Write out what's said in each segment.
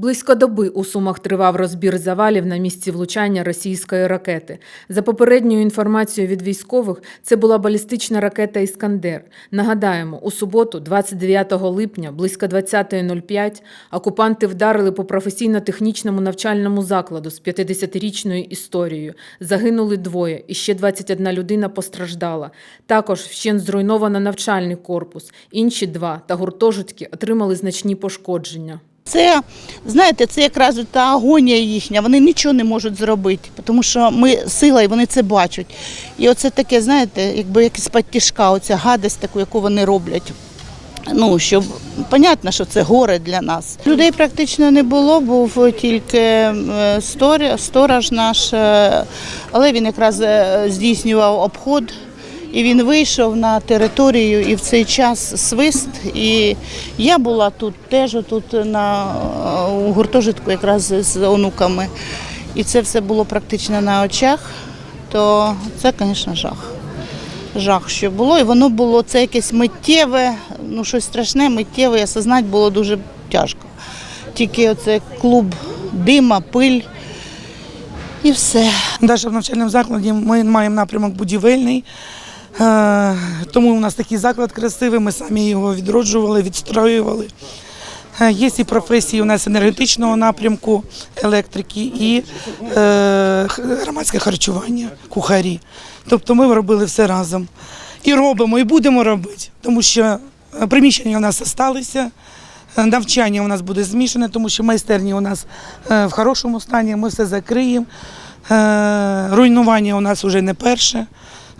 Близько доби у Сумах тривав розбір завалів на місці влучання російської ракети. За попередньою інформацією від військових, це була балістична ракета Іскандер. Нагадаємо, у суботу, 29 липня, близько 20.05, окупанти вдарили по професійно-технічному навчальному закладу з 50-річною історією. Загинули двоє, і ще 21 людина постраждала. Також вщент зруйновано навчальний корпус. Інші два та гуртожитки отримали значні пошкодження. Це, знаєте, це якраз та агонія їхня. Вони нічого не можуть зробити, тому що ми сила і вони це бачать. І оце таке, знаєте, якби якась підтяжка, оця гадость таку, яку вони роблять. Ну, щоб понятно, що це горе для нас. Людей практично не було, був тільки е, сторож наш, е, але він якраз е, здійснював обход. І він вийшов на територію і в цей час свист. І я була тут теж тут на у гуртожитку якраз з онуками. І це все було практично на очах. То це, звісно, жах. Жах, що було. І воно було це якесь миттєве, ну щось страшне, миттєве, і осознати було дуже тяжко. Тільки оце клуб дима, пиль і все. Навіть в навчальному закладі ми маємо напрямок будівельний, тому у нас такий заклад красивий, ми самі його відроджували, відстроювали. Е, Є і професії у нас енергетичного напрямку, електрики і е, громадське харчування, кухарі. Тобто ми робили все разом. І робимо, і будемо робити, тому що е, приміщення у нас залишилися. Е, Навчання у нас буде змішане, тому що майстерні у нас е, в хорошому стані, ми все закриємо. Е, Руйнування у нас вже не перше.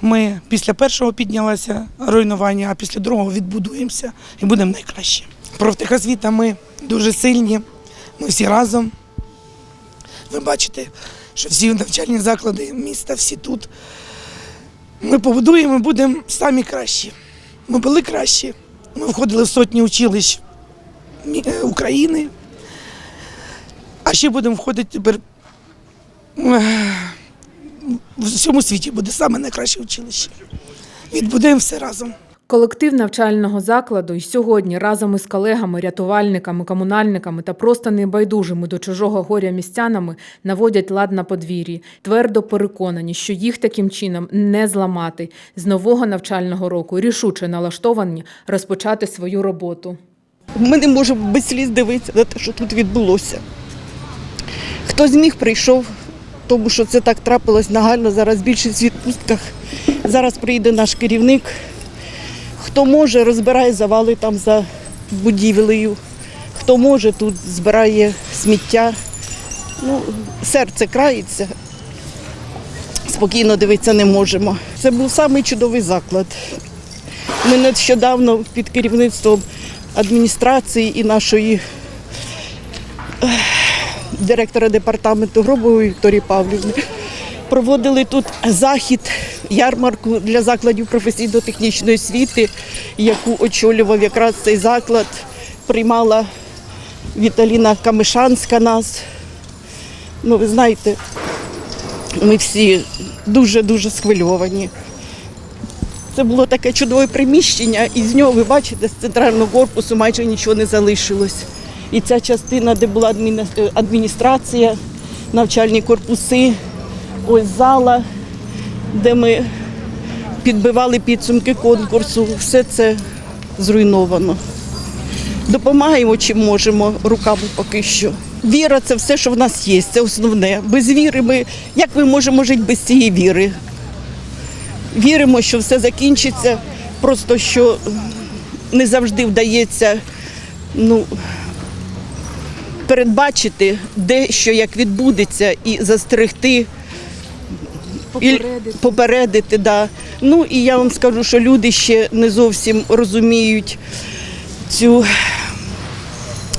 Ми після першого піднялося руйнування, а після другого відбудуємося і будемо найкраще. Профтехосвіта ми дуже сильні, ми всі разом. Ви бачите, що всі навчальні заклади міста, всі тут. Ми побудуємо, будемо самі кращі. Ми були кращі. Ми входили в сотні училищ е, України. А ще будемо входити тепер в всьому світі буде саме найкраще училище. Відбудуємо все разом. Колектив навчального закладу й сьогодні разом із колегами, рятувальниками, комунальниками та просто небайдужими до чужого горя містянами наводять лад на подвір'ї. Твердо переконані, що їх таким чином не зламати. З нового навчального року рішуче налаштовані розпочати свою роботу. Ми не можемо без сліз дивитися на те, що тут відбулося. Хто зміг, прийшов, тому що це так трапилось нагально. Зараз більшість в відпустках. Зараз приїде наш керівник. Хто може, розбирає завали там за будівлею. Хто може, тут збирає сміття. Ну, серце крається. Спокійно дивитися не можемо. Це був самий чудовий заклад. Ми нещодавно під керівництвом адміністрації і нашої директора департаменту Гробової Вікторії Павлівни проводили тут захід, ярмарку для закладів професійно-технічної освіти, яку очолював якраз цей заклад. Приймала Віталіна Камишанська нас. Ну, ви знаєте, ми всі дуже-дуже схвильовані. Це було таке чудове приміщення, і з нього, ви бачите, з центрального корпусу майже нічого не залишилось. І ця частина, де була е, адміністрація, навчальні корпуси, ось зала, де ми підбивали підсумки конкурсу, все це зруйновано. Допомагаємо чим можемо руками поки що. Віра це все, що в нас є, це основне. Без віри ми як ми можемо жити без цієї віри? віримо, що все закінчиться. Просто що не завжди вдається ну, передбачити, де що як відбудеться, і застерегти. Попередити. попередити да. Ну і я вам скажу, що люди ще не зовсім розуміють цю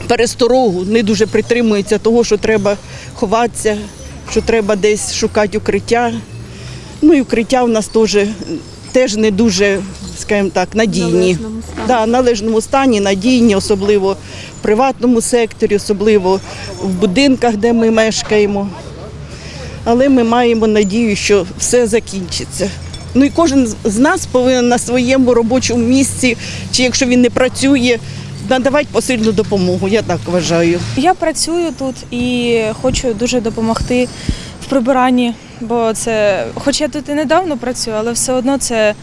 пересторогу, не дуже притримуються того, що треба ховатися, що треба десь шукати укриття. Ну і укриття в нас теж, теж не дуже, скажімо так, надійні. Да, належному стані, надійні, особливо в приватному секторі, особливо в будинках, де ми мешкаємо. Але ми маємо надію, що все закінчиться. Ну і кожен з нас повинен на своєму робочому місці, чи якщо він не працює, надавати посильну допомогу, я так вважаю. Я працюю тут і хочу дуже допомогти в прибиранні, бо це, хоч я тут і недавно працюю, але все одно це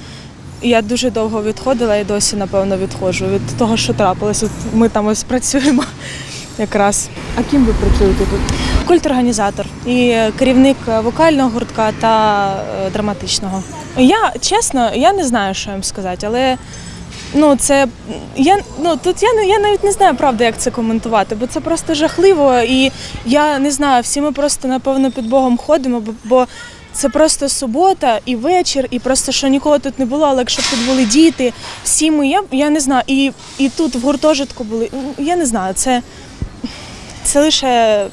я дуже довго відходила і досі, напевно, відходжу від того, що трапилось. От ми там ось працюємо якраз. А ким ви працюєте тут? Культорганізатор і керівник вокального гуртка та е, драматичного. Я чесно, я не знаю, що їм сказати, але ну це я ну тут я не я навіть не знаю правда, як це коментувати, бо це просто жахливо. І я не знаю, всі ми просто напевно під Богом ходимо, бо, бо це просто субота і вечір, і просто що нікого тут не було. Але якщо б тут були діти, всі ми, я, я не знаю, і, і тут в гуртожитку були. ну, Я не знаю, це, це лише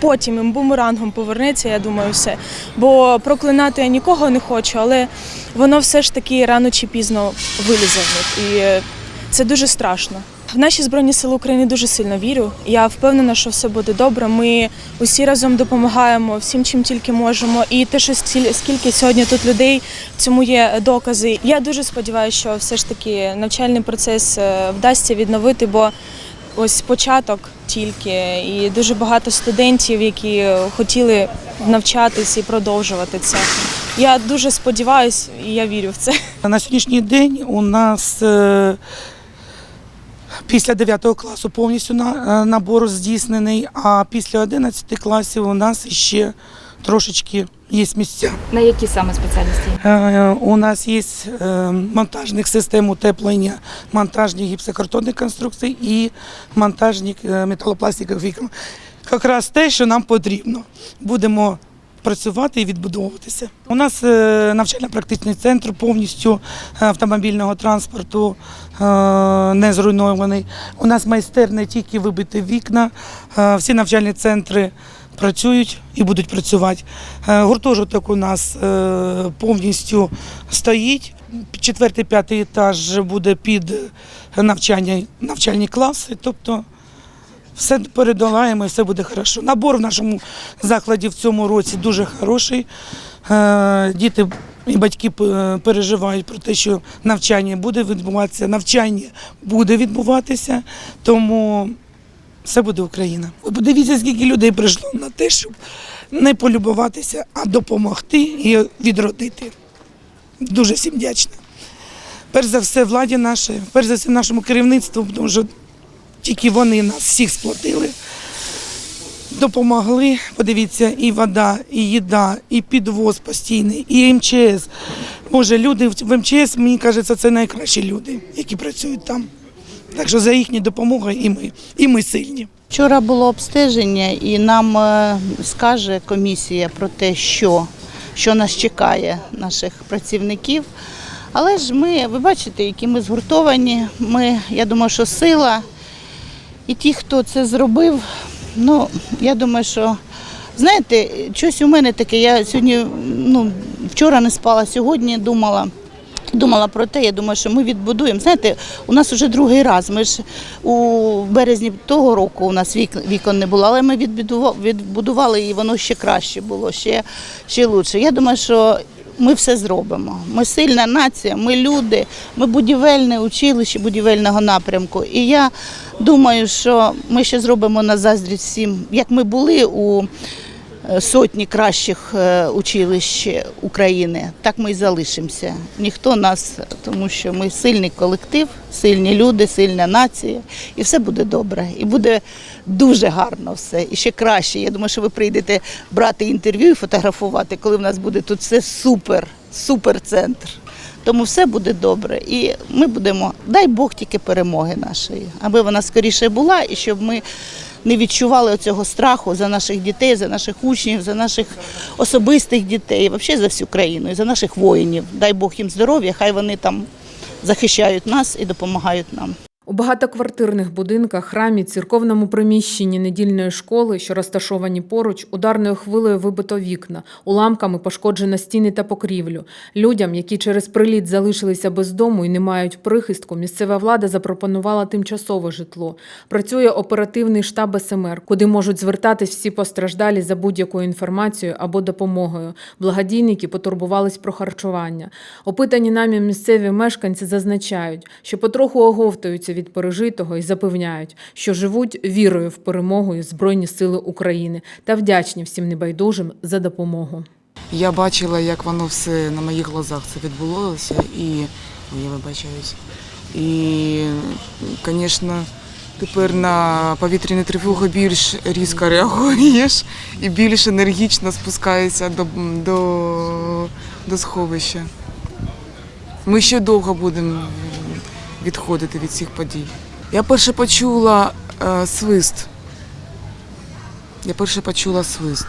потім їм бумерангом повернеться, я думаю, все. Бо проклинати я нікого не хочу, але воно все ж таки рано чи пізно вилізе в них. І е, це дуже страшно. В наші Збройні Сили України дуже сильно вірю. Я впевнена, що все буде добре. Ми усі разом допомагаємо всім, чим тільки можемо. І те, що скільки сьогодні тут людей, цьому є докази. Я дуже сподіваюся, що все ж таки навчальний процес е, вдасться відновити, бо ось початок тільки, і дуже багато студентів, які хотіли навчатись і продовжувати це. Я дуже сподіваюся, і я вірю в це. На сьогоднішній день у нас е, після 9 класу повністю на- е, набор здійснений, а після 11 класів у нас ще трошечки є місця. На які саме спеціальності? Е, У нас є е, монтажник систем утеплення, монтажник гіпсокартонних конструкцій і монтажник е, металопластикових вікон. Якраз те, що нам потрібно. Будемо працювати і відбудовуватися. У нас е, навчально-практичний центр повністю е, автомобільного транспорту е, не зруйнований. У нас майстерне тільки вибиті вікна, е, всі навчальні центри працюють і будуть працювати. Е, Гуртожиток у нас е, повністю стоїть. Четвертий, п'ятий етаж буде під навчання, навчальні класи. Тобто все передолаємо і все буде хорошо. Набор в нашому закладі в цьому році дуже хороший. Е, Діти і батьки е, переживають про те, що навчання буде відбуватися, навчання буде відбуватися, тому все буде Україна. Ви подивіться, скільки людей прийшло на те, щоб не полюбуватися, а допомогти і відродити. Дуже всім вдячна. Перш за все, владі нашій, перш за все, нашому керівництву, тому що тільки вони нас всіх сплотили, допомогли. Подивіться, і вода, і їда, і підвоз постійний, і МЧС. Боже, люди в в МЧС, мені кажеться, це найкращі люди, які працюють там. Так що за їхню допомогу і ми, і ми сильні. Вчора було обстеження, і нам е, скаже комісія про те, що, що нас чекає, наших працівників. Але ж ми, ви бачите, які ми згуртовані. Ми, я думаю, що сила. І ті, хто це зробив, ну, я думаю, що знаєте, щось у мене таке. Я сьогодні, ну, вчора не спала, сьогодні думала. Думала про те, я думаю, що ми відбудуємо. Знаєте, у нас вже другий раз. Ми ж у березні того року у нас вік, вікон не було, але ми відбудували і воно ще краще було, ще, ще лучше. Я думаю, що ми все зробимо. Ми сильна нація, ми люди, ми будівельне училище будівельного напрямку. І я думаю, що ми ще зробимо на заздрість всім, як ми були у е, сотні кращих е, училищ України, так ми і залишимося. Ніхто нас, тому що ми сильний колектив, сильні люди, сильна нація, і все буде добре. І буде дуже гарно все. І ще краще. Я думаю, що ви прийдете брати інтерв'ю і фотографувати, коли в нас буде тут все супер, супер центр. Тому все буде добре. І ми будемо, дай Бог тільки перемоги нашої, аби вона скоріше була, і щоб ми не відчували цього страху за наших дітей, за наших учнів, за наших особистих дітей, взагалі за всю країну, і за наших воїнів. Дай Бог їм здоров'я, хай вони там захищають нас і допомагають нам. У багатоквартирних будинках, храмі, церковному приміщенні недільної школи, що розташовані поруч, ударною хвилею вибито вікна, уламками пошкоджено стіни та покрівлю. Людям, які через приліт залишилися без дому і не мають прихистку, місцева влада запропонувала тимчасове житло. Працює оперативний штаб СМР, куди можуть звертатись всі постраждалі за будь-якою інформацією або допомогою. Благодійники потурбувались про харчування. Опитані нами місцеві мешканці зазначають, що потроху оговтуються від від пережитого і запевняють, що живуть вірою в перемогу і Збройні Сили України та вдячні всім небайдужим за допомогу. Я бачила, як воно все на моїх глазах це відбулося, і я вибачаюсь. І, звісно, тепер на повітряну тривогу більш різко реагуєш і більш енергічно спускаєшся до, до, до сховища. Ми ще довго будемо відходити від цих подій. Я перше почула е, свист. Я перше почула свист.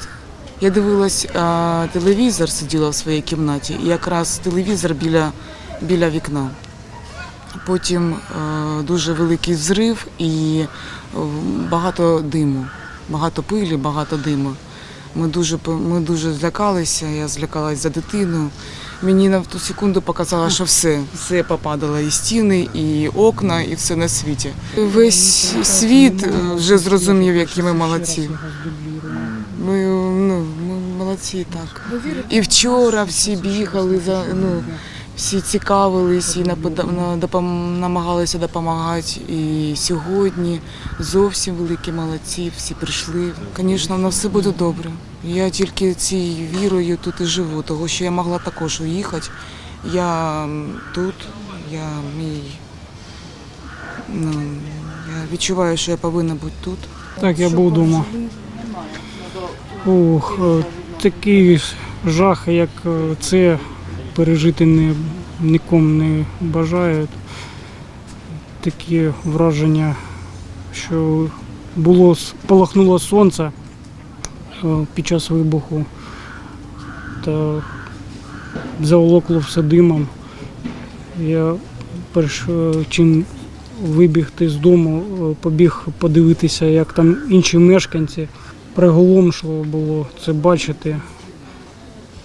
Я дивилась а, телевізор, сиділа в своїй кімнаті, і якраз телевізор біля, біля вікна. Потім е, дуже великий взрив і е, багато диму, багато пилі, багато диму. Ми дуже, ми дуже злякалися, я злякалась за дитину. Мені на ту секунду показало, що все, все попадало, і стіни, і окна, і все на світі. Весь світ е, вже зрозумів, які ми молодці. Ми, ну, ми молодці так. І вчора всі бігали за ну. Всі цікавились і намагалися допомагати. І сьогодні зовсім великі молодці, всі прийшли. Звісно, на все буде добре. Я тільки цією вірою тут і живу, того що я могла також уїхати. Я тут, я мій. Ну, я відчуваю, що я повинна бути тут. Так, я був вдома. Ух, е, такий ж жах, як е, це пережити не, нікому не бажаю. Такі враження, що було с- полохнуло сонце е, під час вибуху та заволокло все димом. Я перш е, чим вибігти з дому, е, побіг подивитися, як там інші мешканці. Приголомшливо було це бачити.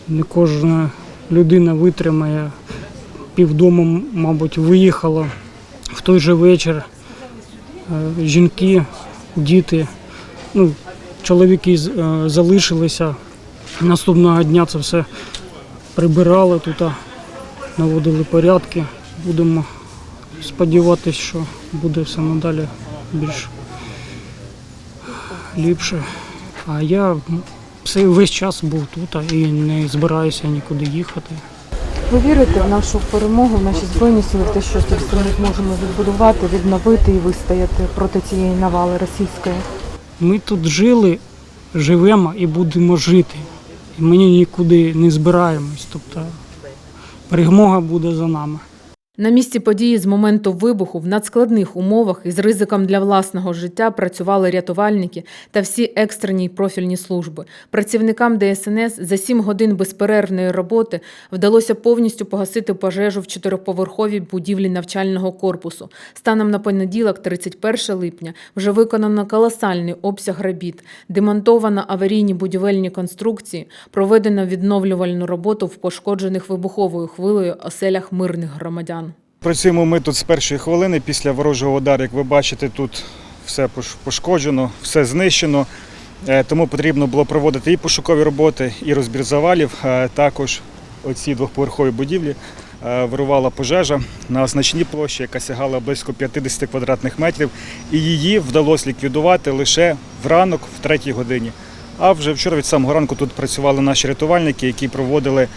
Не кожна людина витримає. Півдому, мабуть, виїхала в той же вечір. Е, Жінки, діти, ну, чоловіки е, залишилися. Наступного дня це все прибирали тут, наводили порядки. Будемо сподіватися, що буде все надалі більш ліпше. А я все весь час був тут і не збираюся нікуди їхати. Ви вірите в нашу перемогу, в наші збройні сили, в те, що ми зможемо відбудувати, відновити і вистояти проти цієї навали російської? Ми тут жили, живемо і будемо жити. І ми нікуди не збираємось. Тобто перемога буде за нами. На місці події з моменту вибуху в надскладних умовах і з ризиком для власного життя працювали рятувальники та всі екстрені й профільні служби. Працівникам ДСНС за сім годин безперервної роботи вдалося повністю погасити пожежу в чотириповерховій будівлі навчального корпусу. Станом на понеділок, 31 липня, вже виконано колосальний обсяг робіт, демонтовано аварійні будівельні конструкції, проведено відновлювальну роботу в пошкоджених вибуховою хвилею оселях мирних громадян. Працюємо ми тут з першої хвилини після ворожого удару. Як ви бачите, тут все пошкоджено, все знищено. Е, Тому потрібно було проводити і пошукові роботи, і розбір завалів. Е, Також оці двохповерхові будівлі е, вирувала пожежа на значній площі, яка сягала близько 50 квадратних метрів, і її вдалося ліквідувати лише вранок, в третій годині. А вже вчора від самого ранку тут працювали наші рятувальники, які проводили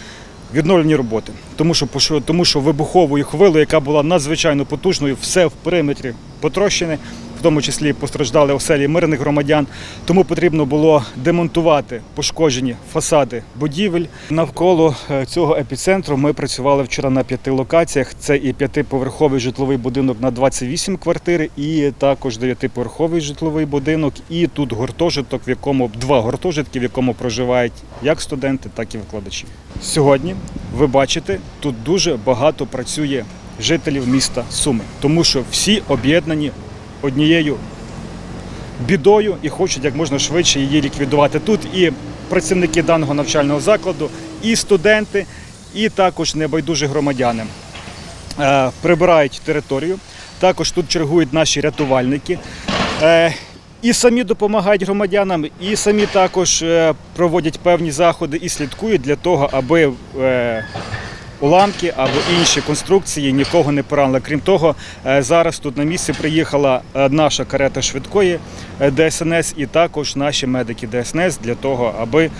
відновлені роботи. Тому що, тому що вибуховою хвилою, яка була надзвичайно потужною, все в периметрі потрощене, в тому числі постраждали оселі мирних громадян. Тому потрібно було демонтувати пошкоджені фасади будівель. Навколо е, цього епіцентру ми працювали вчора на п'яти локаціях. Це і п'ятиповерховий житловий будинок на 28 квартир, і також дев'ятиповерховий житловий будинок, і тут гуртожиток, в якому два гуртожитки, в якому проживають як студенти, так і викладачі. Сьогодні ви бачите, тут дуже багато працює жителів міста Суми, тому що всі об'єднані однією бідою і хочуть як можна швидше її ліквідувати. Тут і працівники даного навчального закладу, і студенти, і також небайдужі громадяни е, прибирають територію. Також тут чергують наші рятувальники. Е, і самі допомагають громадянам, і самі також е, проводять певні заходи і слідкують для того, аби уламки або інші конструкції, нікого не поранили. Крім того, е, зараз тут на місці приїхала е, наша карета швидкої е, ДСНС і також наші медики ДСНС для того, аби,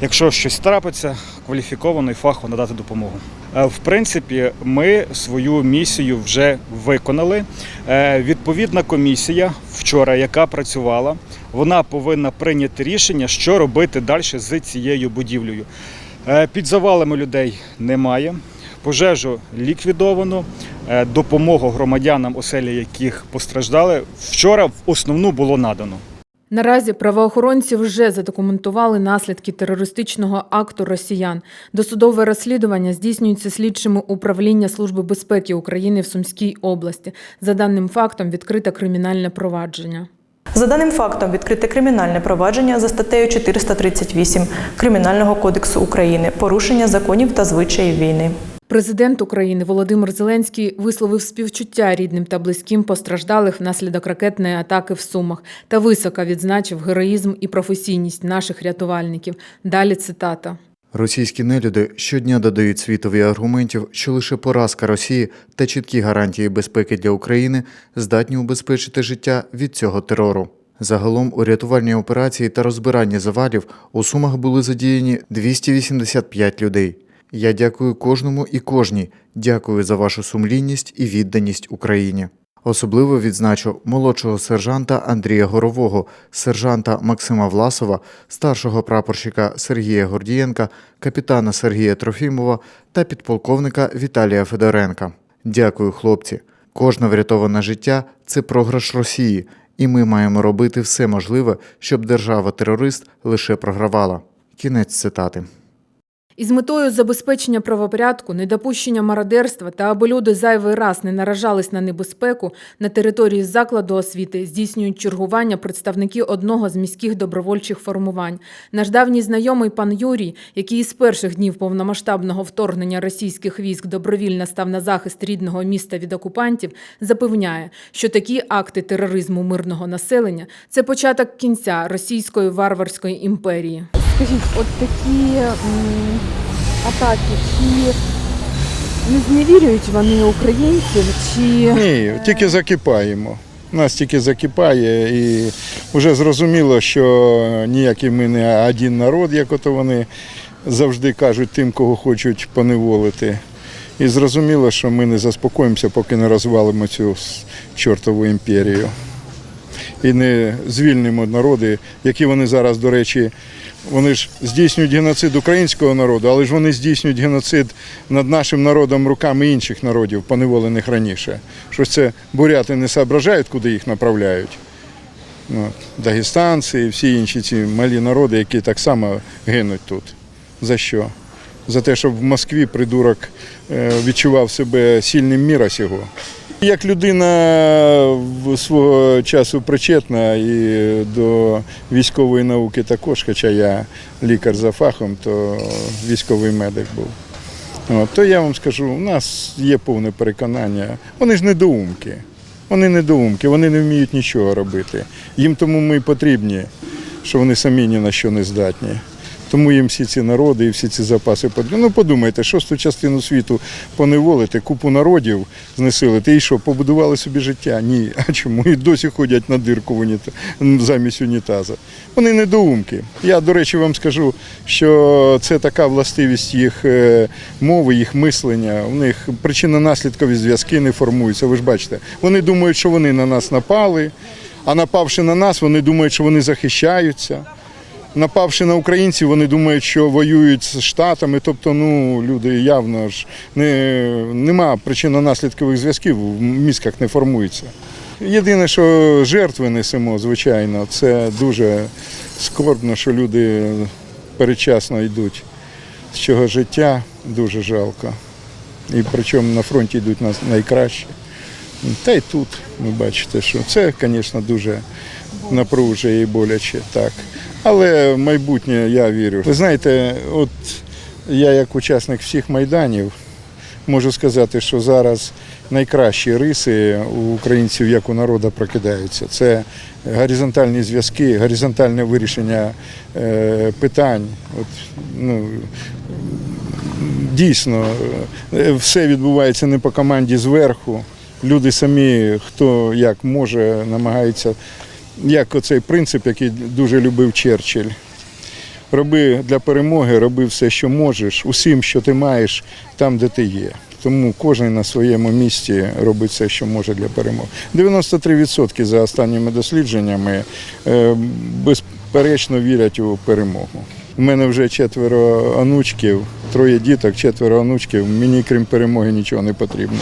якщо щось трапиться, кваліфіковано і фахово надати допомогу. В принципі, ми свою місію вже виконали. Відповідна комісія вчора, яка працювала, вона повинна прийняти рішення, що робити далі з цією будівлею. Е, Під завалами людей немає. Пожежу ліквідовано, Е, допомогу громадянам, оселі яких постраждали, вчора в основну було надано. Наразі правоохоронці вже задокументували наслідки терористичного акту росіян. Досудове розслідування здійснюється слідчими управління Служби безпеки України в Сумській області. За даним фактом відкрите кримінальне провадження. За даним фактом відкрите кримінальне провадження за статтею 438 Кримінального кодексу України порушення законів та звичаїв війни. Президент України Володимир Зеленський висловив співчуття рідним та близьким постраждалих внаслідок ракетної атаки в Сумах та високо відзначив героїзм і професійність наших рятувальників. Далі цитата. Російські нелюди щодня додають світові аргументів, що лише поразка Росії та чіткі гарантії безпеки для України здатні убезпечити життя від цього терору. Загалом у рятувальній операції та розбиранні завалів у Сумах були задіяні 285 людей. Я дякую кожному і кожній. Дякую за вашу сумлінність і відданість Україні. Особливо відзначу молодшого сержанта Андрія Горового, сержанта Максима Власова, старшого прапорщика Сергія Гордієнка, капітана Сергія Трофімова та підполковника Віталія Федоренка. Дякую, хлопці. Кожне врятоване життя це програш Росії, і ми маємо робити все можливе, щоб держава-терорист лише програвала. Кінець цитати. Із метою забезпечення правопорядку, недопущення мародерства та аби люди зайвий раз не наражались на небезпеку, на території закладу освіти здійснюють чергування представники одного з міських добровольчих формувань. Наш давній знайомий пан Юрій, який із перших днів повномасштабного вторгнення російських військ добровільно став на захист рідного міста від окупантів, запевняє, що такі акти тероризму мирного населення це початок кінця російської варварської імперії. Скажіть, от такі м, атаки, чи не зневірюють вони українців, чи Ні, тільки закипаємо. Нас тільки закипає і вже зрозуміло, що ніякий ми не один народ, як ото вони завжди кажуть тим, кого хочуть поневолити. І зрозуміло, що ми не заспокоїмося, поки не розвалимо цю чортову імперію. І не звільнимо народи, які вони зараз, до речі, вони ж здійснюють геноцид українського народу, але ж вони здійснюють геноцид над нашим народом руками інших народів, поневолених раніше. Що ж це буряти не соображають, куди їх направляють. Ну, дагестанці і всі інші ці малі народи, які так само гинуть тут. За що? За те, щоб в Москві придурок е, відчував себе сильним міра сього. Як людина свого часу причетна і до військової науки також, хоча я лікар за фахом, то військовий медик був. От, то я вам скажу, у нас є повне переконання. Вони ж недоумки. Вони недоумки, вони не вміють нічого робити. Їм тому ми потрібні, що вони самі ні на що не здатні. Тому їм всі ці народи і всі ці запаси потрібні. Ну подумайте, шосту частину світу поневолити, купу народів знесилити. І що, побудували собі життя? Ні. А чому? І досі ходять на дирку в уніта... замість унітаза. Вони недоумки. Я, до речі, вам скажу, що це така властивість їх е, мови, їх мислення. У них причинно-наслідкові зв'язки не формуються. Ви ж бачите, вони думають, що вони на нас напали, а напавши на нас, вони думають, що вони захищаються. Напавши на українців, вони думають, що воюють з штатами. Тобто, ну люди явно ж не нема причинно-наслідкових зв'язків, в мізках не формується. Єдине, що жертви несемо, звичайно, це дуже скорбно, що люди передчасно йдуть з чого життя, дуже жалко. І причому на фронті йдуть нас найкраще. Та й тут ви бачите, що це, звісно, дуже напружує і боляче, так. Але в майбутнє я вірю. Ви знаєте, от я як учасник всіх майданів можу сказати, що зараз найкращі риси у українців як у народу прокидаються. Це горизонтальні зв'язки, горизонтальне вирішення е, питань. От, ну, Дійсно, е, все відбувається не по команді зверху. Люди самі, хто як може, намагаються, як оцей принцип, який дуже любив Черчилль. Роби для перемоги, роби все, що можеш, усім, що ти маєш, там, де ти є. Тому кожен на своєму місці робить все, що може для перемоги. 93% за останніми дослідженнями е, безперечно вірять у перемогу. У мене вже четверо онучків, троє діток, четверо онучків. Мені крім перемоги нічого не потрібно.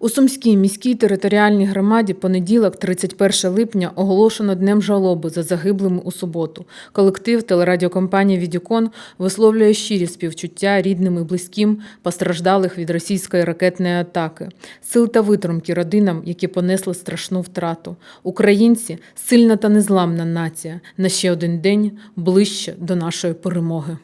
У Сумській міській територіальній громаді понеділок, 31 липня, оголошено днем жалоби за загиблими у суботу. Колектив телерадіокомпанії Відюкон висловлює щирі співчуття рідним і близьким постраждалих від російської ракетної атаки, сил та витримки родинам, які понесли страшну втрату. Українці сильна та незламна нація. На ще один день ближче до нашої перемоги.